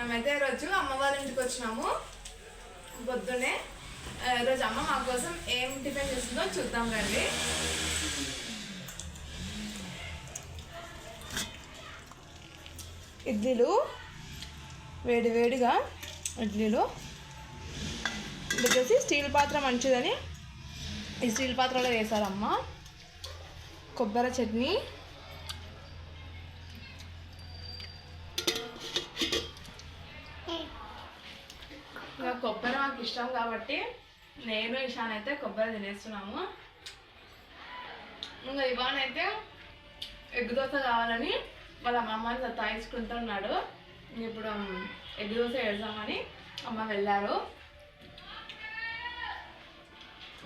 మేమైతే ఈరోజు అమ్మవారి ఇంటికి వచ్చినాము. పొద్దున్నే ఈరోజు అమ్మ మా కోసం ఏం టిఫిన్ చేస్తుందో చూద్దాం రండి. ఇడ్లీలు వేడి వేడిగా ఇడ్లీలు. వచ్చేసి స్టీల్ పాత్ర మంచిదని ఈ స్టీల్ పాత్రలో వేశారమ్మ. కొబ్బరి చట్నీ. ఇష్టం కాబట్టి నేను ఇషాన్ అయితే కొబ్బరి తినేస్తున్నాము. ఇంకా ఇవాన్ అయితే ఎగ్ దోశ కావాలని వాళ్ళ అమ్మని తాయించుకుంటున్నాడు ఇప్పుడు ఎగ్ దోశ వేద్దామని అమ్మ వెళ్ళారు.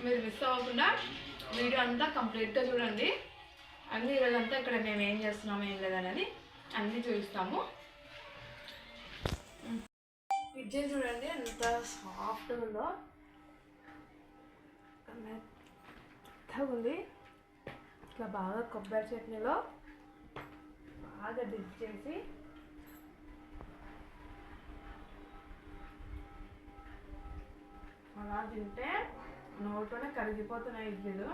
మీరు మిస్ అవ్వకుండా వీడియో అంతా కంప్లీట్గా చూడండి. అన్ని ఈరోజంతా ఇక్కడ మేము ఏం చేస్తున్నాము ఏం లేదనేది అన్నీ చూపిస్తాము. పిజ్జా చూడండి ఎంత సాఫ్ట్ ఉందో. మెత్తగా ఉంది. ఇట్లా బాగా కొబ్బరి చట్నీలో బాగా డిప్ చేసి అలా తింటే నోట్లోనే కరిగిపోతున్నాయి ఇడ్లీలు.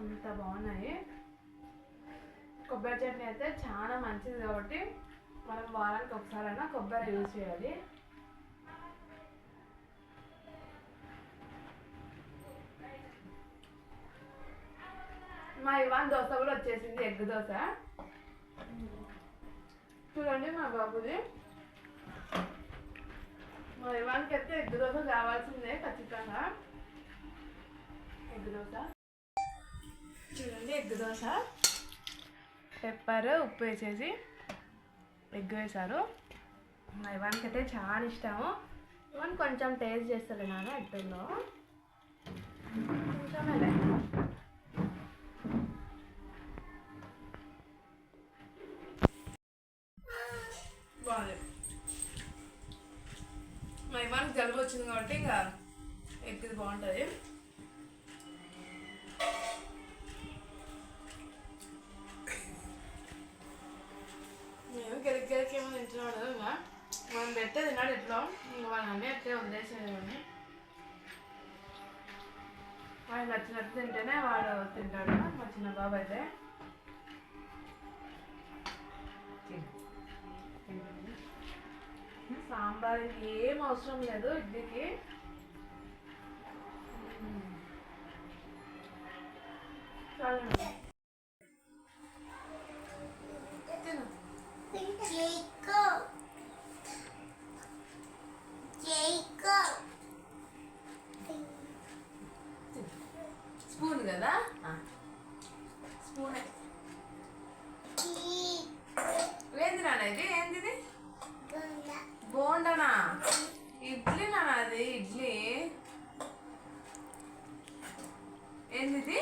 అంత బాగున్నాయి. కొబ్బరి చట్నీ అయితే చాలా మంచిది కాబట్టి మనం వారానికి ఒకసారైనా కొబ్బరి యూజ్ చేయాలి. మా ఇవాన్ దోశ కూడా వచ్చేసింది ఎగ్ దోశ. చూడండి మా బాబుది. మా ఇవాన్కి అయితే ఎగ్ దోశ కావాల్సిందే ఖచ్చితంగా. ఎగ్ దోశ. చూడండి ఎగ్ దోశ. పెప్పర్ ఉప్పు వేసేసి. ఎగ్ వేశారు మా ఇవాన్కి అయితే చాలా ఇష్టము. ఇవన్నీ కొంచెం టేస్ట్ చేస్తారు నాన్న ఎగ్గులో కొంచెమే బాగుంది. మా ఇవానికి జలుబు వచ్చింది కాబట్టి ఇంకా ఎగ్ బాగుంటుంది. ఇంకా అట్లే అన్నీ ఎట్లే వదిలేసేవాడిని వాడు నచ్చినట్టు తింటేనే వాడు తింటాడు మా చిన్న బాబు అయితే. సాంబార్ ఏం అవసరం లేదు ఇడ్లీకి. చాలండి స్పూన్ కదా? స్పూనే ఏంది నాన్న ఇది? ఏంది బోండనా? ఇడ్లీ నాన్న అది ఇడ్లీ. ఏంది ఇది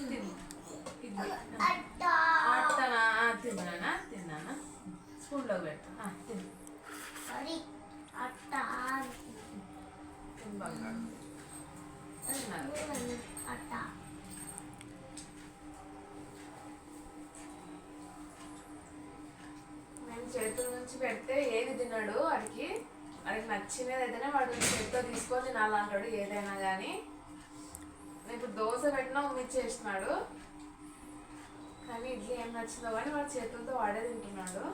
తిను ఇడ్లీ అట్టనా తిన్నానా తిన్నానా స్పూన్లో పెట్టు చేతుల నుంచి పెడితే ఏది తిన్నాడు వాడికి. వాడికి నచ్చినది అయితేనే వాడు చేతితో తీసుకొని తినాలంటాడు ఏదైనా కానీ ఇప్పుడు దోశ పెట్టినా ఉమ్మిచ్చేస్తున్నాడు. కానీ ఇడ్లీ ఏం నచ్చిందో కానీ వాడు చేతులతో వాడే తింటున్నాడు.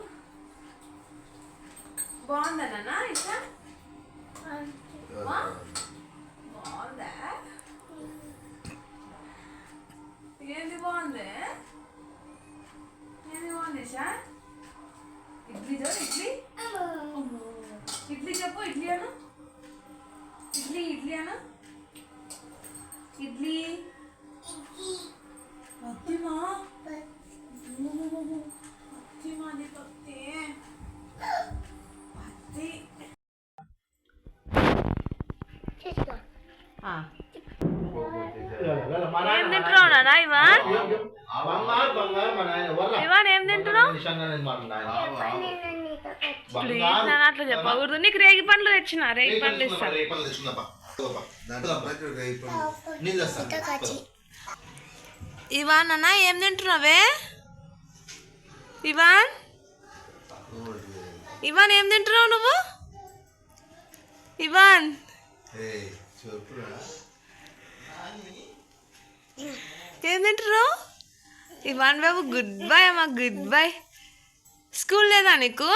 బాగుందా నాన్న ఇట్లా బాగుందా? ఏంది బాగుంది? ఏంది బాగుంది ఇషా ఇడ్లీ చూడు ఇడ్లీ? ఇడ్లీ చెప్పు ఇడ్లీ అను. ఇడ్లీ ఇడ్లీ అను. ఇడ్లీ. పత్తిమా నిజంగా నేను మా నాయన. ప్లీజ్ బంగారు. నాన్న అట్లా చెప్పకూడదు. నీకు రేగి పండ్లు తెచ్చిన రేగి పండ్లు ఇస్తాను. ఇదిగోపా. నీళ్ళు తెస్తాను. ఇవాన్ అన్న ఏం తింటున్నావే? ఇవాన్? ఇవాన్ ఏం తింటున్నావు నువ్వు? ఇవాన్? ఏం తింటున్నావు? ఇవాన్ బాబు గుడ్ బై అమ్మా గుడ్ బై స్కూల్ లేదా నీకు?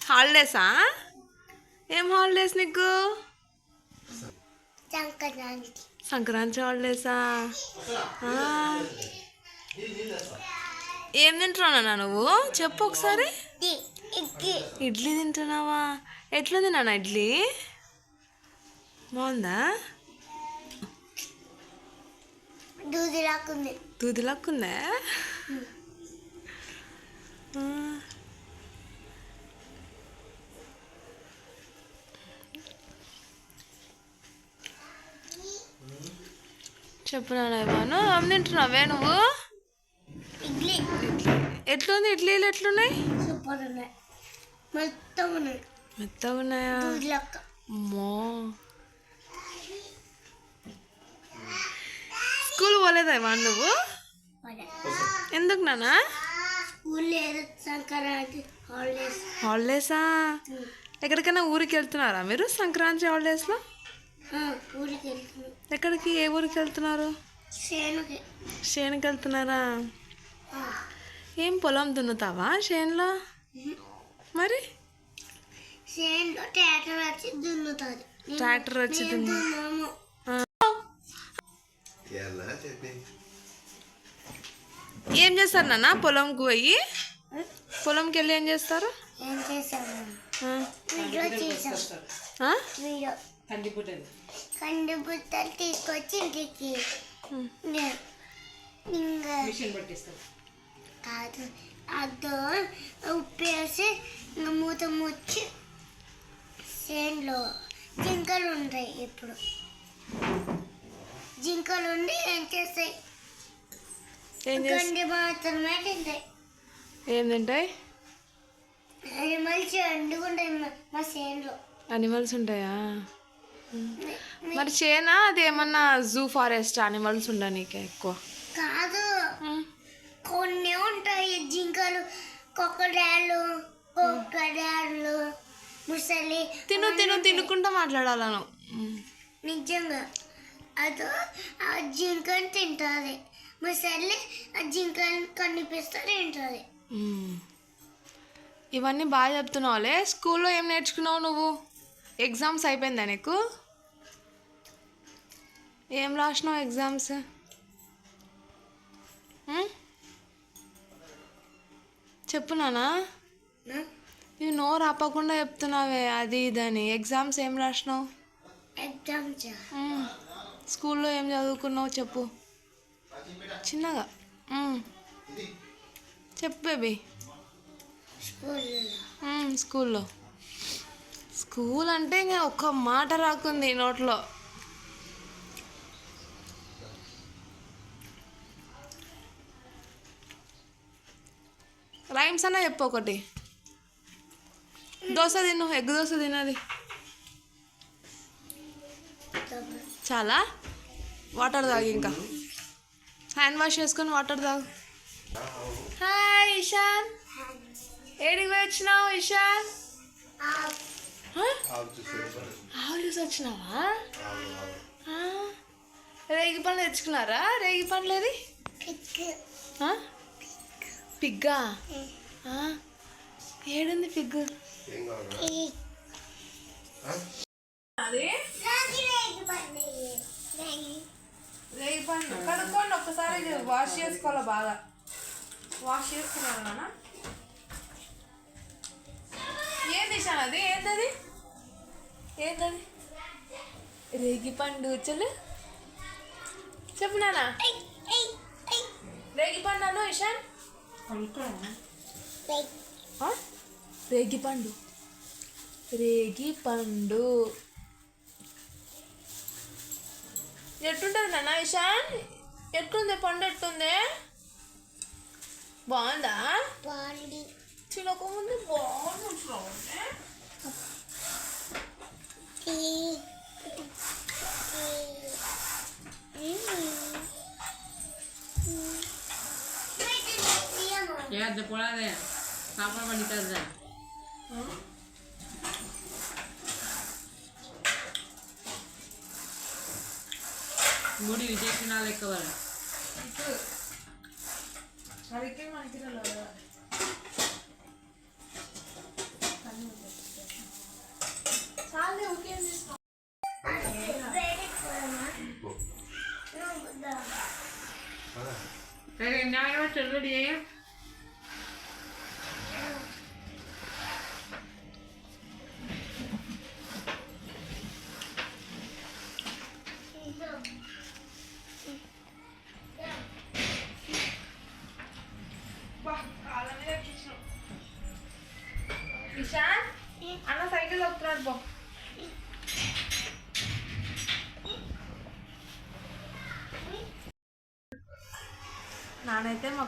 హాలిడేసా ఏం హాలిడేస్ నీకు? సంక్రాంతి. సంక్రాంతి హాలిడేసా. ఏం తింటున్నానా నువ్వు? చెప్పు ఒకసారి. ఇడ్లీ తింటున్నావా? ఎట్లుంది నాన్న ఇడ్లీ? బాగుందా? దూది లాక్కుంది దూదిలాక్కుందా? ఆ. చెప్పు తింటున్నావే నువ్వు? ఇడ్లీ. ఎట్లుంది? ఇడ్లీలు ఎట్లున్నాయి? సూపర్ ఉన్నాయి. మొత్తం ఉన్నాయి? మెత్తగా ఉన్నాయా అమ్మో. స్కూల్ పోలేదా ఇవ్వను నువ్వు. ఎందుకు నాన్నా? లేదు సంక్రాంతి హాలిడేస్. హాలిడేసా? ఎక్కడికైనా ఊరికి వెళ్తున్నారా మీరు సంక్రాంతి హాలిడేస్లో? ఊరికి వెళ్తున్నాం. ఎక్కడికి ఏ ఊరికి వెళ్తున్నారు? చేనుకి షేన్కి వెళ్తున్నారా? ఏం పొలం దున్నుతావా షేన్లో మరి? చేనులో ట్రాక్టర్ వచ్చి దున్నుతుంది. ట్రాక్టర్ వచ్చి మేము దున్ను దున్నాము. ఎలా చెప్పి? ఏం చేస్తారు నాన్న? పొలంకి పోయి? పొలంకి వెళ్ళి ఏం చేస్తారు? ఏం చేసాము ఆ? వీడియో చేసాం ఆ? వీడియో. కంది బుట్టలు తీసుకొచ్చి ఇంటికి కాదు అదో ఉప్పేసి ఇంకా మూత ముచ్చి చేనులో జింకలు ఉంటాయి ఇప్పుడు. జింకలు ఉండి ఏం చేస్తాయి? ఏం చేస్తారు గండి మాత్రమే తింటాయి. ఏం తింటాయి అది మంచి అండుకుంటాయి మా- చేనులో. అనిమల్స్ ఉంటాయా? మరి చేనా? అది ఏమన్నా జూ ఫారెస్ట్ అనిమల్స్ ఉండనీకే ఎక్కువ? కాదు. కొన్ని ఉంటాయి. జింకలు కొక్కడాళ్ళు కొక్కడాళ్ళు ముసలి తిను తిను తినుకుంటా మాట్లాడాలను. నిజంగా. అదో ఆ జింకని తింటుంది. ముసలి ఆ జింకని కనిపిస్తే తింటుంది మ్మ్. ఇవన్నీ బాగా చెప్తున్నావులే. స్కూల్లో ఏం నేర్చుకున్నావు నువ్వు? ఎగ్జామ్స్ అయిపోయిందా నీకు? ఏం రాసినావు ఎగ్జామ్స్? చెప్పు నానా ఇవి నోరు ఆపకుండా చెప్తున్నావే అది ఇదని. ఎగ్జామ్స్ ఏం రాసినావు? ఎగ్జామ్స్. స్కూల్లో ఏం చదువుకున్నావు చెప్పు. చిన్నగా. చెప్పు బేబీ. స్కూల్లో. స్కూల్ అంటే ఇంకా ఒక్క మాట రాకుంది నోట్లో. రైమ్స్ అన్న చెప్పు ఒకటి. దోశ తిను ఎగ్ దోశ తినది. చాలా? వాటర్ తాగు ఇంకా. హ్యాండ్ వాష్ చేసుకొని వాటర్ తాగు. హాయ్ ఇషాన్ ఏడికి పోయి వచ్చినావు ఇషాన్? ఆవు చూసి వచ్చినావా. రేగి పండ్లు తెచ్చుకున్నారా? రేగి పండ్లు ఏది? పిగ్గా. ఏడుంది పిగ్గు? అది? పండు కడుక్కోండి ఒక్కసారి వాష్ చేసుకోవాలి బాగా? వాష్ చేసుకున్నాను నాన్న? ఏంది ఇషాన్ అది? ఏంటది? ఏంటది? రేగి పండు చెల్లు? చెప్పు నాన్న. రేగి పండు అను ఇషాన్? రేగి పండు రేగి పండు ఎట్టుంటుంది నాన్న ఇషాన్ ఎట్టుంది పండు ఎట్టుంది బాగుందా బాగుంది తినకముందు బాగుంది తీయమా చేద్ద పొలాదే పాపడ పండితుందా ముడి విజయకుణాలు ఎక్కువ ಅದಕ್ಕೆ ಮಾಡ್ತಿರಲ್ಲ చాలే ఊరికే ఏం చేస్తావు చెల్లుడి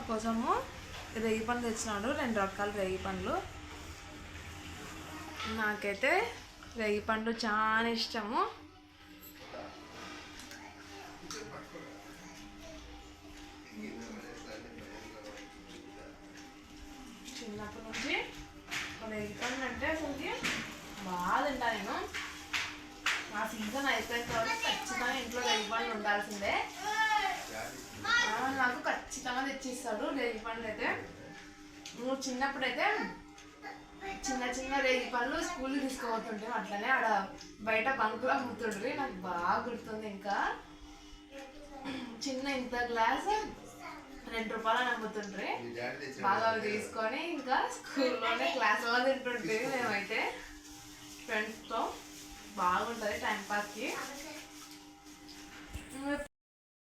కోసము రేగి పండ్లు తెచ్చినాడు. రెండు రకాల రేగి పండ్లు. నాకైతే రేగి పండు చాలా ఇష్టము. చిన్నప్పటి నుంచి రేగి పండు అంటే అసలుకి బాగా తింటా నేను. ఆ సీజన్ అయిపోయిన తర్వాత ఖచ్చితంగా ఇంట్లో రేగి పండ్లు ఉండాల్సిందే. నాకు ఖచ్చితంగా తెచ్చిస్తాడు రేగి పండ్లు అయితే. నువ్వు చిన్నప్పుడైతే చిన్న చిన్న రేగి పళ్ళు స్కూల్కి తీసుకుపోతుంటే అట్లనే ఆడ బయట బంకులో అమ్ముతుండ్రి. నాకు బాగా గుర్తుంది ఇంకా. చిన్న ఇంత గ్లాస్ రెండు రూపాయలు అమ్ముతుండ్రి. బాగా తీసుకొని ఇంకా స్కూల్లోనే క్లాస్లో తింటుంటే మేమైతే. ఫ్రెండ్స్తో బాగుంటుంది టైం పాస్కి.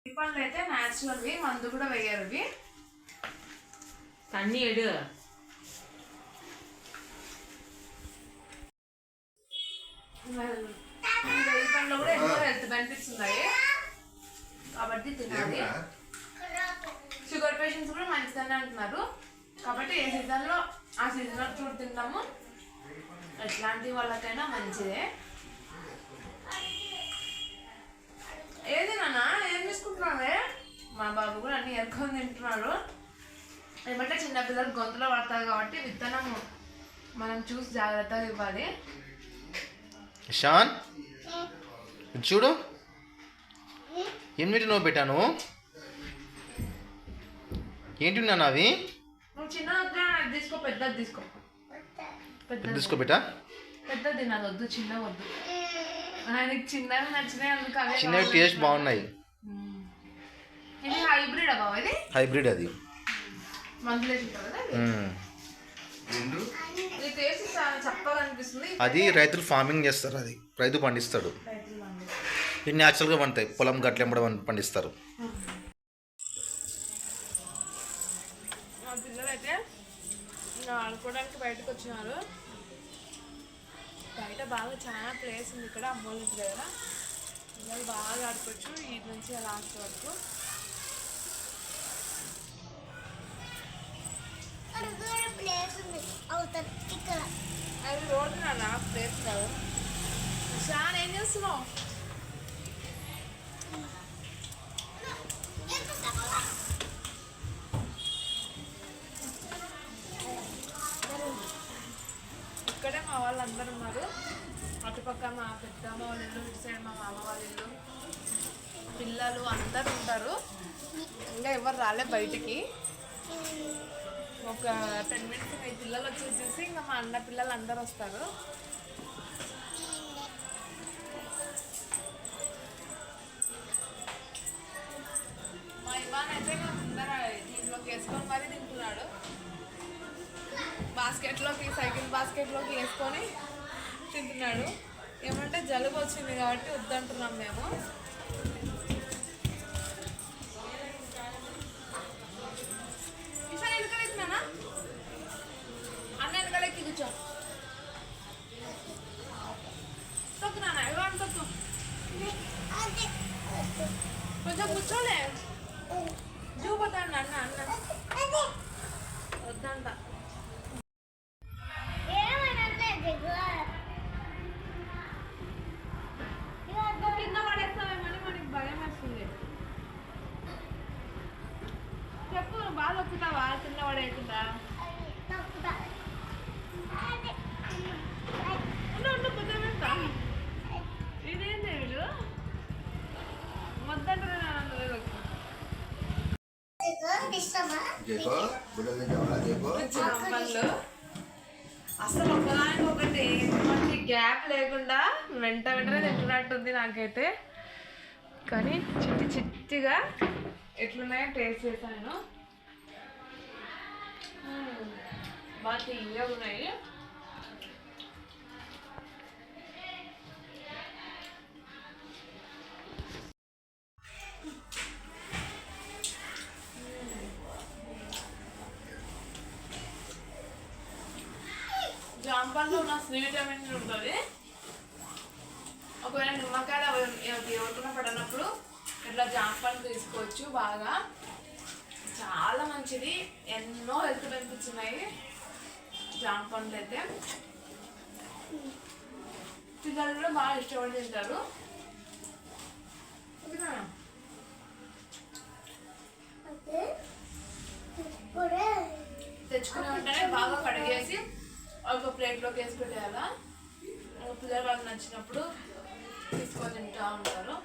ఈ పండ్లు అయితే న్యాచురల్వి మందు కూడా వేయరు ఇవి. తన్ని ఎడు. ఈ పండ్లో కూడా ఎన్నో హెల్త్ బెనిఫిట్స్ ఉన్నాయి. కాబట్టి తినాలి? షుగర్ పేషెంట్స్ కూడా మంచిదని అంటున్నారు. కాబట్టి ఏ సీజన్లో ఆ సీజన్లో ఫ్రూట్ తింటాము ఎట్లాంటి వాళ్ళకైనా మంచిదే. ఏది నాన్న ఏం తీసుకుంటున్నావే మా బాబు కూడా అన్ని ఎరుకొని తింటున్నాడు. ఏమంటే చిన్నపిల్లలు గొంతులో పడతారు కాబట్టి విత్తనము మనం చూసి జాగ్రత్తగా ఇవ్వాలి. షాన్ చూడు. ఎనిమిది నువ్వు పెట్టాను ఏంటి నాన్న అవి నువ్వు చిన్న వద్దా? అది తీసుకో పెద్దది తీసుకో. పెద్దది. తీసుకోబెట్టా పెద్దది నాది వద్దు చిన్న వద్దు. ఆయనకి చిన్నవి నచ్చినాయి అందుకు అవే చిన్నవి. టేస్ట్ బాగున్నాయి. ఇది హైబ్రిడ్ అబ్బా ఇది? హైబ్రిడ్ అది. అది రైతులు ఫార్మింగ్ చేస్తారు అది. రైతు పండిస్తాడు. రైతులు మంది ఇది న్యాచురల్గా పండుతాయి. పొలం గట్లెంబడి పండిస్తారు. ఆడుకోవడానికి బయటకు వచ్చినారు బయట బాగా చాలా ప్లేస్ ఉంది ఇక్కడ అమ్మోళ్ళ ఇంటి దగ్గర. పిల్లలు బాగా ఆడుకోవచ్చు ఈ నుంచి లాస్ట్ వరకు. అది రోడ్డు నాన్న ప్లేస్ కాదు. చాలా ఏం చేస్తున్నావు ఇక్కడే మా వాళ్ళు అందరు ఉన్నారు అటుపక్క మా పెద్దమ్మ వాళ్ళ ఇల్లు ఇటు సైడ్ మా మామ వాళ్ళ ఇల్లు పిల్లలు అందరు ఉంటారు ఇంకా ఎవరు రాలే బయటికి. ఒక టెన్ మినిట్స్ మీ పిల్లలు వచ్చేసేసి ఇంకా మా అన్న పిల్లలు అందరు వస్తారు. మా ఇవాన్ అయితే ముందర దీంట్లోకి వేసుకొని మరీ తింటున్నాడు. బాస్కెట్లోకి సైకిల్ బాస్కెట్లోకి వేసుకొని తింటున్నాడు. ఏమంటే జలుబు వచ్చింది కాబట్టి వద్దంటున్నాం మేము. అసలు ఒకదానికొకటి మంచి గ్యాప్ లేకుండా వెంట వెంటనే తింటున్నట్టుంది నాకైతే. కానీ చిట్టి చిట్టిగా ఎట్లున్నాయో టేస్ట్ చేశాను. బాగా తీయగా ఉన్నాయి. జాంపన్లో ఉన్న సి విటమిన్ ఉంటుంది. ఒకవేళ నిమ్మకాయలు అవి ఎవరికైనా పడినప్పుడు ఇట్లా జాంపన్ తీసుకోవచ్చు బాగా. చాలా మంచిది. ఎన్నో హెల్త్ బెనిఫిట్స్ ఉన్నాయి జాంపన్లు అయితే. పిల్లలు కూడా బాగా ఇష్టపడి తింటారు. తెచ్చుకునే వెంటనే బాగా కడిగేసి ఒక ప్లేట్లోకి వేసి పెట్టేయాలా? పిల్లలు వాళ్ళకి నచ్చినప్పుడు తీసుకొని తింటా ఉంటారు.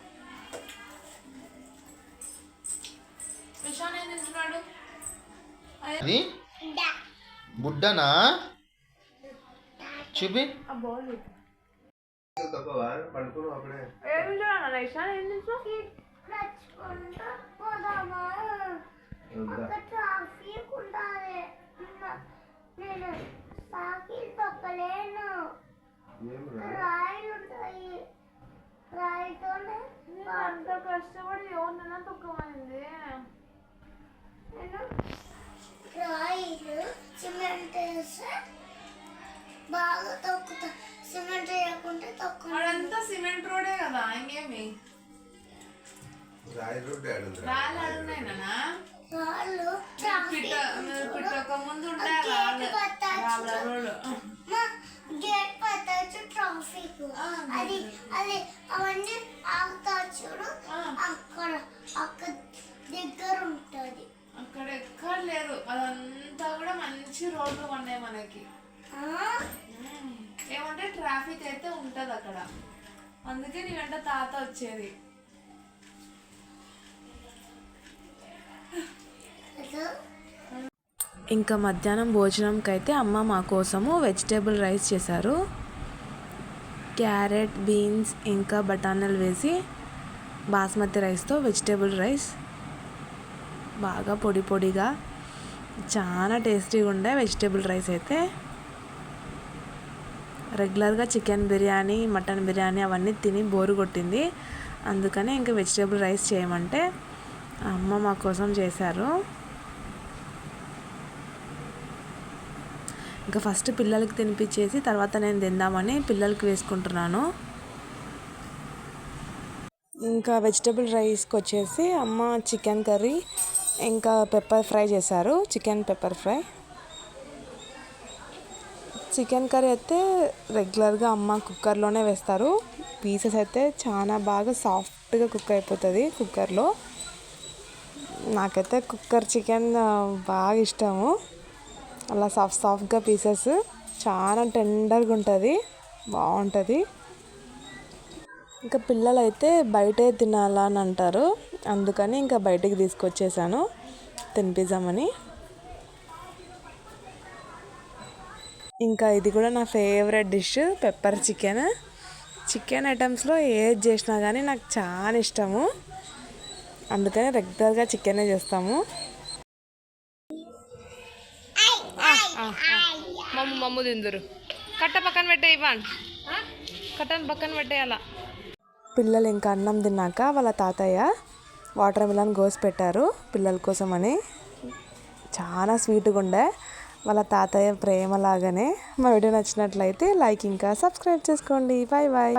విషాన్ ఏం తింటున్నాడు? అది. బుడ్డనా? చూపి. నేను సాకిల్ తొక్కలేను రాయిలు ఉంటాయి రాయితోనే అంత కష్టపడి ఎవరినైనా తొక్కమైంది నేను రాయిలు సిమెంట్ వేసి బాగా తొక్కుతా. సిమెంట్ వేయకుంటే తొక్క వాడంతా సిమెంట్ రోడే కదా ఇంకేమి? రాయి రోడ్డు ఆడుంది రాళ్ళు ఆడున్నాయి నాన్న పిట్టక ముందు గేట్ పట్టచ్చు ట్రాఫిక్. అది అది అవన్నీ ఆగుతా చూడు. అక్కడ అక్కడ దగ్గర ఉంటుంది. అక్కడ ఎక్కడ లేదు. అదంతా కూడా మంచి రోడ్లు ఉన్నాయి మనకి. ఏమంటే ట్రాఫిక్ అయితే ఉంటది అక్కడ. అందుకే నీ వెంట తాత వచ్చేది. ఇంకా మధ్యాహ్నం భోజనంకి అయితే అమ్మ మా కోసము వెజిటేబుల్ రైస్ చేశారు. క్యారెట్ బీన్స్ ఇంకా బఠానీలు వేసి బాస్మతి రైస్తో వెజిటేబుల్ రైస్. బాగా పొడి పొడిగా చాలా టేస్టీగా ఉండే వెజిటేబుల్ రైస్ అయితే. రెగ్యులర్గా చికెన్ బిర్యానీ మటన్ బిర్యానీ అవన్నీ తిని బోరు కొట్టింది. అందుకని ఇంకా వెజిటేబుల్ రైస్ చేయమంటే అమ్మ మా కోసం చేశారు. ఇంకా ఫస్ట్ పిల్లలకి తినిపించేసి తర్వాత నేను తిందామని పిల్లలకి వేసుకుంటున్నాను. ఇంకా వెజిటబుల్ రైస్కి వచ్చేసి అమ్మ చికెన్ కర్రీ ఇంకా పెప్పర్ ఫ్రై చేశారు. Chicken pepper fry chicken curry అయితే రెగ్యులర్గా అమ్మ కుక్కర్లోనే వేస్తారు. పీసెస్ అయితే చాలా బాగా సాఫ్ట్గా కుక్ అయిపోతుంది కుక్కర్లో నాకైతే కుక్కర్ చికెన్ బాగా ఇష్టము. అలా సాఫ్ట్ సాఫ్ట్గా పీసెస్. చాలా టెండర్గా ఉంటుంది. బాగుంటుంది ఇంకా పిల్లలైతే బయటే తినాలని అంటారు. అందుకని ఇంకా బయటికి తీసుకొచ్చేసాను. తినిపిద్దామని. ఇంకా ఇది కూడా నా favourite dish pepper chicken. Chicken ఐటమ్స్లో ఏది చేసినా కానీ నాకు చాలా ఇష్టము. అందుకని రెగ్యులర్గా చికెనే చేస్తాము. మమ్మ మమ్ము తిందురు. కట్ట పక్కన పెట్టే ఇవ్వండి. కట్టను పక్కన పెట్టేయాల? పిల్లలు ఇంకా అన్నం తిన్నాక వాళ్ళ తాతయ్య వాటర్ మిలన్ గోసి పెట్టారు పిల్లల కోసం అని చాలా స్వీట్గా ఉండే. వాళ్ళ తాతయ్య ప్రేమ లాగానే. మా వీడియో నచ్చినట్లయితే లైక్ ఇంకా సబ్స్క్రైబ్ చేసుకోండి. Bye bye